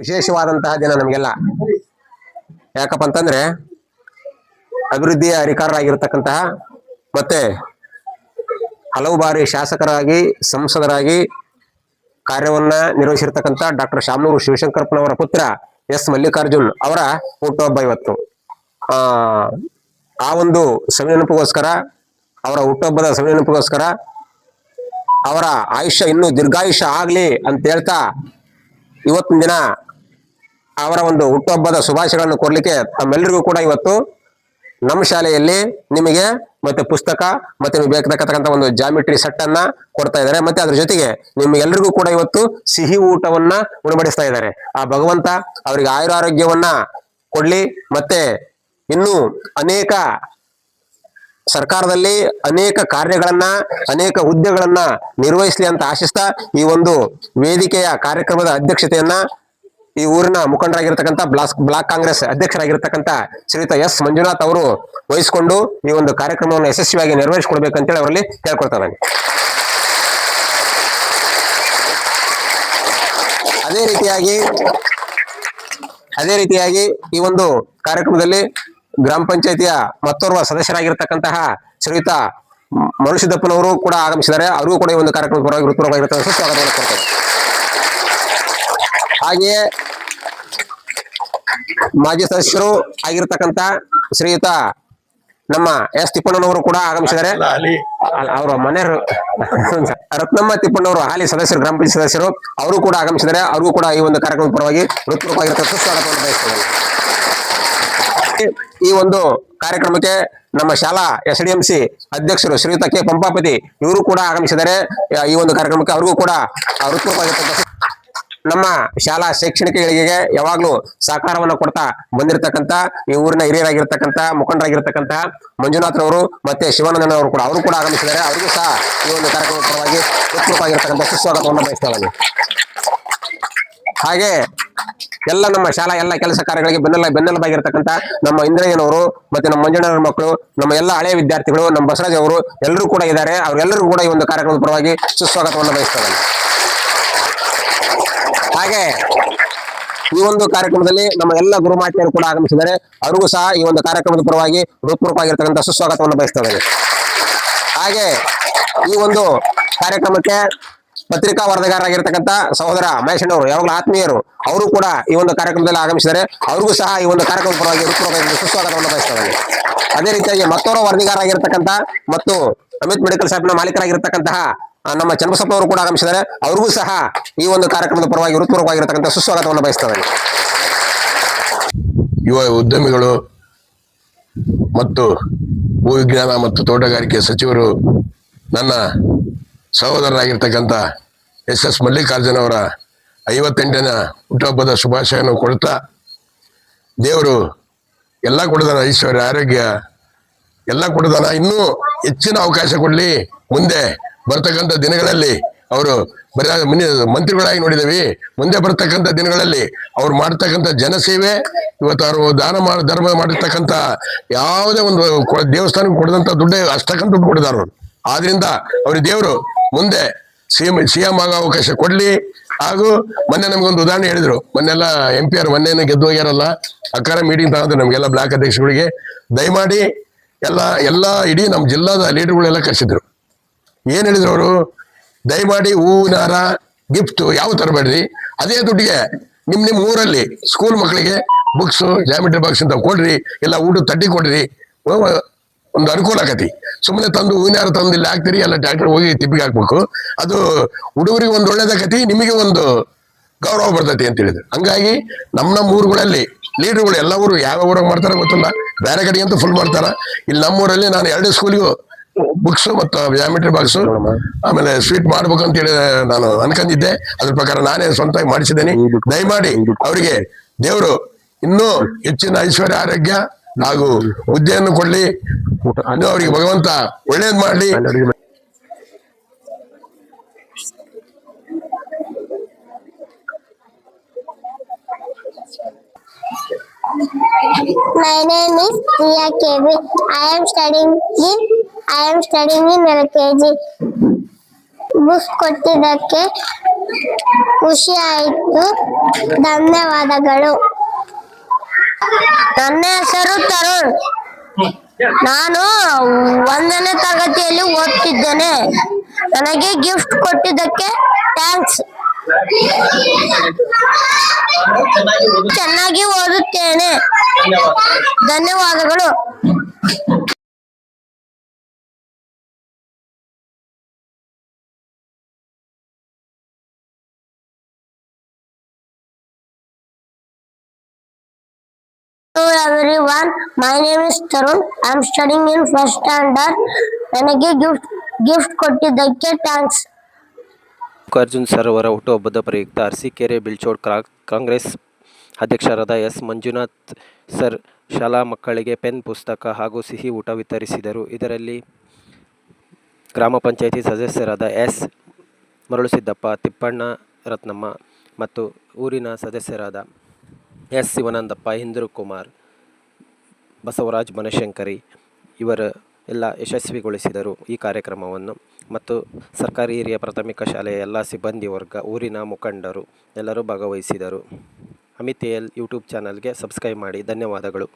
ವಿಶೇಷವಾದಂತಹ ದಿನ ನಮಗೆಲ್ಲ. ಯಾಕಪ್ಪ ಅಂತಂದ್ರೆ ಅಭಿವೃದ್ಧಿಯ ಅಧಿಕಾರರಾಗಿರ್ತಕ್ಕಂತಹ ಮತ್ತೆ ಹಲವು ಬಾರಿ ಶಾಸಕರಾಗಿ, ಸಂಸದರಾಗಿ ಕಾರ್ಯವನ್ನ ನಿರ್ವಹಿಸಿರ್ತಕ್ಕಂಥ ಡಾಕ್ಟರ್ ಶಾಮನೂರು ಶಿವಶಂಕರಪ್ಪನವರ ಪುತ್ರ ಎಸ್ ಮಲ್ಲಿಕಾರ್ಜುನ್ ಅವರ ಹುಟ್ಟುಹಬ್ಬ ಇವತ್ತು. ಆ ಆ ಒಂದು ಸವಿನೆನಪಿಗೋಸ್ಕರ, ಅವರ ಹುಟ್ಟುಹಬ್ಬದ ಸವಿನೆನಪಿಗೋಸ್ಕರ ಅವರ ಆಯುಷ್ಯ ಇನ್ನೂ ದೀರ್ಘಾಯುಷ್ಯ ಆಗ್ಲಿ ಅಂತ ಹೇಳ್ತಾ ಇವತ್ತಿನ ದಿನ ಅವರ ಒಂದು ಹುಟ್ಟುಹಬ್ಬದ ಶುಭಾಶಯಗಳನ್ನು ಕೊಡಲಿಕ್ಕೆ ತಮ್ಮೆಲ್ಲರಿಗೂ ಕೂಡ ಇವತ್ತು ನಮ್ಮ ಶಾಲೆಯಲ್ಲಿ ನಿಮಗೆ ಮತ್ತೆ ಪುಸ್ತಕ ಮತ್ತೆ ನಿಮಗೆ ಬೇಕಾಗತಕ್ಕಂಥ ಒಂದು ಜಾಮಿಟ್ರಿ ಸೆಟ್ ಅನ್ನ ಕೊಡ್ತಾ ಇದ್ದಾರೆ. ಮತ್ತೆ ಅದ್ರ ಜೊತೆಗೆ ನಿಮ್ಗೆಲ್ಲರಿಗೂ ಕೂಡ ಇವತ್ತು ಸಿಹಿ ಊಟವನ್ನ ಉಣಬಡಿಸ್ತಾ ಇದ್ದಾರೆ. ಆ ಭಗವಂತ ಅವರಿಗೆ ಆಯುರಾರೋಗ್ಯವನ್ನ ಕೊಡ್ಲಿ. ಮತ್ತೆ ಇನ್ನೂ ಅನೇಕ ಸರ್ಕಾರದಲ್ಲಿ ಅನೇಕ ಕಾರ್ಯಗಳನ್ನ, ಅನೇಕ ಹುದ್ದೆಗಳನ್ನ ನಿರ್ವಹಿಸಲಿ ಅಂತ ಆಶಿಸ್ತಾ ಈ ಒಂದು ವೇದಿಕೆಯ ಕಾರ್ಯಕ್ರಮದ ಅಧ್ಯಕ್ಷತೆಯನ್ನ ಈ ಊರಿನ ಮುಖಂಡರಾಗಿರ್ತಕ್ಕಂಥ ಬ್ಲಾಕ್ ಬ್ಲಾಕ್ ಕಾಂಗ್ರೆಸ್ ಅಧ್ಯಕ್ಷರಾಗಿರ್ತಕ್ಕಂಥ ಶ್ರೀಯುತ ಎಸ್. ಮಂಜುನಾಥ್ ಅವರು ವಹಿಸಿಕೊಂಡು ಈ ಒಂದು ಕಾರ್ಯಕ್ರಮವನ್ನು ಯಶಸ್ವಿಯಾಗಿ ನೆರವೇರಿಸಿಕೊಡ್ಬೇಕಂತೇಳಿ ಅವರಲ್ಲಿ ಕೇಳ್ಕೊಳ್ತಾರೆ ಅದೇ ರೀತಿಯಾಗಿ ಅದೇ ರೀತಿಯಾಗಿ ಈ ಒಂದು ಕಾರ್ಯಕ್ರಮದಲ್ಲಿ ಗ್ರಾಮ ಪಂಚಾಯತಿಯ ಮತ್ತೋರ್ವ ಸದಸ್ಯರಾಗಿರ್ತಕ್ಕಂತಹ ಶ್ರೀಯುತ ಮನುಷ್ಯದಪ್ಪನವರು ಕೂಡ ಆಗಮಿಸಿದ್ದಾರೆ. ಅವರಿಗೂ ಕೂಡ ಈ ಒಂದು ಕಾರ್ಯಕ್ರಮ ಸ್ವಾಗತವನ್ನು ಕೊಡ್ತಾರೆ ಹಾಗೆಯೇ ಮಾಜಿ ಸದಸ್ಯರು ಆಗಿರ್ತಕ್ಕಂತ ಶ್ರೀಯುತ ನಮ್ಮ ಎಸ್ ತಿಪ್ಪಣ್ಣನವರು ಕೂಡ ಆಗಮಿಸಿದ್ದಾರೆ. ಅವರ ಮನೆಯವರು ರತ್ನಮ್ಮ ತಿಪ್ಪಣ್ಣವರು ಹಾಲಿ ಸದಸ್ಯರು ಗ್ರಾಮ ಪಂಚಾಯತ್ ಸದಸ್ಯರು ಅವರು ಕೂಡ ಆಗಮಿಸಿದ್ದಾರೆ. ಅವರಿಗೂ ಕೂಡ ಈ ಒಂದು ಕಾರ್ಯಕ್ರಮದ ಪರವಾಗಿ ಹೃತ್ಪೂರ್ವಕವಾಗಿರ್ತಕ್ಕಂಥ ಸ್ವಾಗತವನ್ನು ಬಯಸ್ತೇನೆ ಈ ಒಂದು ಕಾರ್ಯಕ್ರಮಕ್ಕೆ ನಮ್ಮ ಶಾಲಾ ಎಸ್ ಡಿ ಎಂ ಸಿ ಅಧ್ಯಕ್ಷರು ಶ್ರೀಯುತ ಕೆ ಪಂಪಾಪತಿ ಇವರು ಕೂಡ ಆಗಮಿಸಿದ್ದಾರೆ. ಈ ಒಂದು ಕಾರ್ಯಕ್ರಮಕ್ಕೆ ಅವ್ರಿಗೂ ಕೂಡ, ಆ ನಮ್ಮ ಶಾಲಾ ಶೈಕ್ಷಣಿಕ ಏಳಿಗೆಗೆ ಯಾವಾಗ್ಲೂ ಸಹಕಾರವನ್ನು ಕೊಡ್ತಾ ಬಂದಿರತಕ್ಕಂತ ಈ ಊರಿನ ಹಿರಿಯರಾಗಿರ್ತಕ್ಕಂತ ಮುಖಂಡರಾಗಿರ್ತಕ್ಕಂತ ಮಂಜುನಾಥ್ರವರು ಮತ್ತೆ ಶಿವಾನಂದನ್ ಅವರು ಕೂಡ ಅವರು ಕೂಡ ಆಗಮಿಸಿದ್ದಾರೆ. ಅವರಿಗೂ ಸಹ ಈ ಒಂದು ಕಾರ್ಯಕ್ರಮದ ಪರವಾಗಿ ಸುಸ್ವಾಗತವನ್ನು ಬಯಸ್ತೇವೆ ಹಾಗೆ ಎಲ್ಲ ನಮ್ಮ ಶಾಲಾ, ಎಲ್ಲ ಕೆಲಸ ಕಾರ್ಯಗಳಿಗೆ ಬೆನ್ನೆಲ್ಲ ಬೆನ್ನೆಲುಬಾಗಿರ್ತಕ್ಕಂಥ ನಮ್ಮ ಇಂದ್ರಯ್ಯನವರು ಮತ್ತೆ ನಮ್ಮ ಮಂಜಣ್ಣವ್ರ ಮಕ್ಕಳು, ನಮ್ಮ ಎಲ್ಲ ಹಳೆಯ ವಿದ್ಯಾರ್ಥಿಗಳು, ನಮ್ಮ ಬಸವರಾಜ್ ಅವರು ಎಲ್ಲರೂ ಕೂಡ ಇದ್ದಾರೆ. ಅವರೆಲ್ಲರೂ ಕೂಡ ಈ ಒಂದು ಕಾರ್ಯಕ್ರಮದ ಪರವಾಗಿ ಸುಸ್ವಾಗತವನ್ನು ಬಯಸ್ತಾರೆ ಹಾಗೆ ಈ ಒಂದು ಕಾರ್ಯಕ್ರಮದಲ್ಲಿ ನಮ್ಮ ಎಲ್ಲ ಗುರುಮಾಟಿಯರು ಕೂಡ ಆಗಮಿಸಿದ್ದಾರೆ. ಅವರಿಗೂ ಸಹ ಈ ಒಂದು ಕಾರ್ಯಕ್ರಮದ ಪರವಾಗಿ ರೂಪರೂಪವಾಗಿರ್ತಕ್ಕಂಥ ಸುಸ್ವಾಗತವನ್ನು ಬಯಸ್ತಾರೆ ಹಾಗೆ ಈ ಒಂದು ಕಾರ್ಯಕ್ರಮಕ್ಕೆ ಪತ್ರಿಕಾ ವರದಿಗಾರರಾಗಿರ್ತಕ್ಕಂಥ ಸಹೋದರ ಮಹೇಶಣ್ಣವರು ಯಾವಾಗಲೂ ಆತ್ಮೀಯರು, ಅವರು ಕೂಡ ಈ ಒಂದು ಕಾರ್ಯಕ್ರಮದಲ್ಲಿ ಆಗಮಿಸಿದ್ದಾರೆ. ಅವ್ರಿಗೂ ಸಹ ಈ ಒಂದು ಕಾರ್ಯಕ್ರಮ ಪರವಾಗಿ ಸುಸ್ವಾಗತವನ್ನು ಬಯಸ್ತಾರೆ ಅದೇ ರೀತಿಯಾಗಿ ಮತ್ತೋರ ವರದಿಗಾರರಾಗಿರ್ತಕ್ಕಂಥ ಮತ್ತು ಅಮಿತ್ ಮೆಡಿಕಲ್ ಶಾಪ್ನ ಮಾಲೀಕರಾಗಿರ್ತಕ್ಕಂತಹ ನಮ್ಮ ಚಂದ್ರಸಪ್ಪ ಅವರು ಕೂಡ ಆಗಮಿಸಿದ್ದಾರೆ. ಅವ್ರಿಗೂ ಸಹ ಈ ಒಂದು ಕಾರ್ಯಕ್ರಮದ ಪರವಾಗಿ ಹೃತ್ಪೂರ್ವಕವಾಗಿರ್ತಕ್ಕಂಥ ಸುಸ್ವಾಗತವನ್ನು ಬಯಸ್ತಾರೆ ಯುವ ಉದ್ಯಮಿಗಳು ಮತ್ತು ಭೂವಿಜ್ಞಾನ ಮತ್ತು ತೋಟಗಾರಿಕೆ ಸಚಿವರು ನನ್ನ ಸಹೋದರರಾಗಿರ್ತಕ್ಕಂಥ ಎಸ್ ಎಸ್ ಮಲ್ಲಿಕಾರ್ಜುನ ಅವರ ಐವತ್ತೆಂಟನೇ ಹುಟ್ಟುಹಬ್ಬದ ಶುಭಾಶಯವನ್ನು ಕೊಡ್ತಾ ದೇವರು ಎಲ್ಲ ಕೊಡದಾನ ಐಶ್ವರ್ಯ ಆರೋಗ್ಯ ಎಲ್ಲ ಕೊಡದಾನ. ಇನ್ನೂ ಹೆಚ್ಚಿನ ಅವಕಾಶ ಕೊಡಲಿ. ಮುಂದೆ ಬರ್ತಕ್ಕಂಥ ದಿನಗಳಲ್ಲಿ ಅವರು ಬರೀ ಮಂತ್ರಿಗಳಾಗಿ ನೋಡಿದವಿ. ಮುಂದೆ ಬರ್ತಕ್ಕಂಥ ದಿನಗಳಲ್ಲಿ ಅವ್ರು ಮಾಡ್ತಕ್ಕಂಥ ಜನಸೇವೆ, ಇವತ್ತು ಅವರು ದಾನ ಮಾಡಿ, ಧರ್ಮ ಮಾಡಿರ್ತಕ್ಕಂಥ ಯಾವುದೇ ಒಂದು ದೇವಸ್ಥಾನಕ್ಕೆ ಕೊಡದಂಥ ದುಡ್ಡೇ ಅಷ್ಟಕ್ಕಂಥ ದುಡ್ಡು ಕೊಡಿದಾರ ಆದ್ರಿಂದ ಅವ್ರಿಗೆ ದೇವರು ಮುಂದೆ ಸಿಎಂ ಸಿಎಂ ಆಗೋ ಅವಕಾಶ ಕೊಡ್ಲಿ. ಹಾಗೂ ಮೊನ್ನೆ ನಮ್ಗೊಂದು ಉದಾಹರಣೆ ಹೇಳಿದ್ರು. ಮೊನ್ನೆಲ್ಲ ಎಂ ಪಿ ಆರ್ ಮೊನ್ನೆ ಗೆದ್ದು ಹೋಗ್ಯಾರಲ್ಲ, ಅಕ್ಕಾರ ಮೀಟಿಂಗ್ ತಗೊಂಡ್ರು ನಮ್ಗೆಲ್ಲ ಬ್ಲಾಕ್ ಅಧ್ಯಕ್ಷಗಳಿಗೆ ದಯಮಾಡಿ ಎಲ್ಲ ಎಲ್ಲ ಇಡೀ ನಮ್ಮ ಜಿಲ್ಲಾದ ಲೀಡರ್ಗಳೆಲ್ಲ ಕರೆಸಿದ್ರು. ಏನು ಹೇಳಿದ್ರು ಅವರು? ದಯಮಾಡಿ ಹೂವಿನ ಹಾರ ಗಿಫ್ಟ್ ಯಾವ ತರಬೇಡ್ರಿ ಅದೇ ದುಡ್ಡಿಗೆ ನಿಮ್ಮ ನಿಮ್ಮ ಊರಲ್ಲಿ ಸ್ಕೂಲ್ ಮಕ್ಕಳಿಗೆ ಬುಕ್ಸು ಜಾಮಿಟ್ರಿ ಬಾಕ್ಸ್ ಅಂತ ಕೊಡ್ರಿ. ಇಲ್ಲ ಊಟ ತಟ್ಟಿ ಕೊಡ್ರಿ. ಒಂದು ಅನುಕೂಲ ಆಗತಿ. ಸುಮ್ಮನೆ ತಂದು ಹೂವಿನಾರು ತಂದು ಇಲ್ಲಿ ಹಾಕ್ತೀರಿ ಎಲ್ಲ ಟ್ಯಾಕ್ಟರ್ ಹೋಗಿ ತಿಪ್ಪಿಗೆ ಹಾಕ್ಬೇಕು. ಅದು ಹುಡುಗರಿಗೆ ಒಂದು ಒಳ್ಳೇದಾಗತಿ ನಿಮಗೆ ಒಂದು ಗೌರವ ಬರ್ತೈತಿ ಅಂತ ಹೇಳಿದ್ರು. ಹಂಗಾಗಿ ನಮ್ಮ ನಮ್ಮ ಊರುಗಳಲ್ಲಿ ಲೀಡರ್ಗಳು ಎಲ್ಲ ಊರು ಯಾವ ಊರಾಗ ಮಾಡ್ತಾರ ಗೊತ್ತಿಲ್ಲ. ಬೇರೆ ಕಡೆ ಅಂತೂ ಫುಲ್ ಮಾಡ್ತಾರ. ಇಲ್ಲಿ ನಮ್ಮೂರಲ್ಲಿ ನಾನು ಎರಡು ಸ್ಕೂಲಿಗೂ ಬುಕ್ಸ್ ಮತ್ತು ಜಾಮಿಟ್ರಿ ಬಾಕ್ಸ್ ಆಮೇಲೆ ಸ್ವೀಟ್ ಮಾಡ್ಬೇಕು ಅಂತ ಹೇಳಿ ನಾನು ಅನ್ಕೊಂಡಿದ್ದೆ ಅದ್ರ ಪ್ರಕಾರ ನಾನೇ ಸ್ವಂತವಾಗಿ ಮಾಡಿಸಿದ್ದೇನೆ. ದಯಮಾಡಿ ಅವರಿಗೆ ದೇವರು ಇನ್ನೂ ಹೆಚ್ಚಿನ ಐಶ್ವರ್ಯ ಆರೋಗ್ಯ ಹಾಗೂ ಹುದ್ದೆಯನ್ನು ಕೊಡ್ಲಿ. ಅವರಿಗೆ ಭಗವಂತ ಒಳ್ಳೇದ್ ಮಾಡ್ಲಿ. My name is Priya KB. I am studying in I am studying in LKG. Book ಕೊಟ್ಟಿದ್ದಕ್ಕೆ ಖುಷಿ ಆಯಿತು. ಧನ್ಯವಾದಗಳು. ನನ್ನ ಹೆಸರು ತರುಣ್. ನಾನು ಒಂದನೇ ತರಗತಿಯಲ್ಲಿ ಓದ್ತಿದ್ದೇನೆ. ನನಗೆ ಗಿಫ್ಟ್ ಕೊಟ್ಟಿದ್ದಕ್ಕೆ ಥ್ಯಾಂಕ್ಸ್ ಚೆನ್ನಾಗಿ ಓದುತ್ತೇನೆ. ಧನ್ಯವಾದಗಳು. Everyone, my name is Tarun. I am studying in first standard. ನನಗೆ ಗಿಫ್ಟ್ ಗಿಫ್ಟ್ ಕೊಟ್ಟಿದ್ದಕ್ಕೆ ಥ್ಯಾಂಕ್ಸ್ ಮಲ್ಲಿಕಾರ್ಜುನ್ ಸರ್ ಅವರ ಹುಟ್ಟುಹಬ್ಬದ ಪ್ರಯುಕ್ತ ಅರಸೀಕೆರೆ ಬಿಳ್ಚೋಡ್ ಕಾಂಗ್ರೆಸ್ ಅಧ್ಯಕ್ಷರಾದ ಎಸ್ ಮಂಜುನಾಥ್ ಸರ್ ಶಾಲಾ ಮಕ್ಕಳಿಗೆ ಪೆನ್ ಪುಸ್ತಕ ಹಾಗೂ ಸಿಹಿ ಊಟ ವಿತರಿಸಿದರು ಇದರಲ್ಲಿ ಗ್ರಾಮ ಪಂಚಾಯಿತಿ ಸದಸ್ಯರಾದ ಎಸ್ ಮರಳುಸಿದ್ದಪ್ಪ ತಿಪ್ಪಣ್ಣ ರತ್ನಮ್ಮ ಮತ್ತು ಊರಿನ ಸದಸ್ಯರಾದ ಎಸ್ ಶಿವನಂದಪ್ಪ ಇಂದ್ರ ಕುಮಾರ್ ಬಸವರಾಜ್ ಬನಶಂಕರಿ ಇವರ ಎಲ್ಲ ಯಶಸ್ವಿಗೊಳಿಸಿದರು ಈ ಕಾರ್ಯಕ್ರಮವನ್ನು. ಮತ್ತು ಸರ್ಕಾರಿ ಹಿರಿಯ ಪ್ರಾಥಮಿಕ ಶಾಲೆಯ ಎಲ್ಲ ಸಿಬ್ಬಂದಿ ವರ್ಗ, ಊರಿನ ಮುಖಂಡರು ಎಲ್ಲರೂ ಭಾಗವಹಿಸಿದರು. ಅಮಿತ್ ಎಲ್ ಯೂಟ್ಯೂಬ್ ಚಾನಲ್ಗೆ ಸಬ್ಸ್ಕ್ರೈಬ್ ಮಾಡಿ. ಧನ್ಯವಾದಗಳು.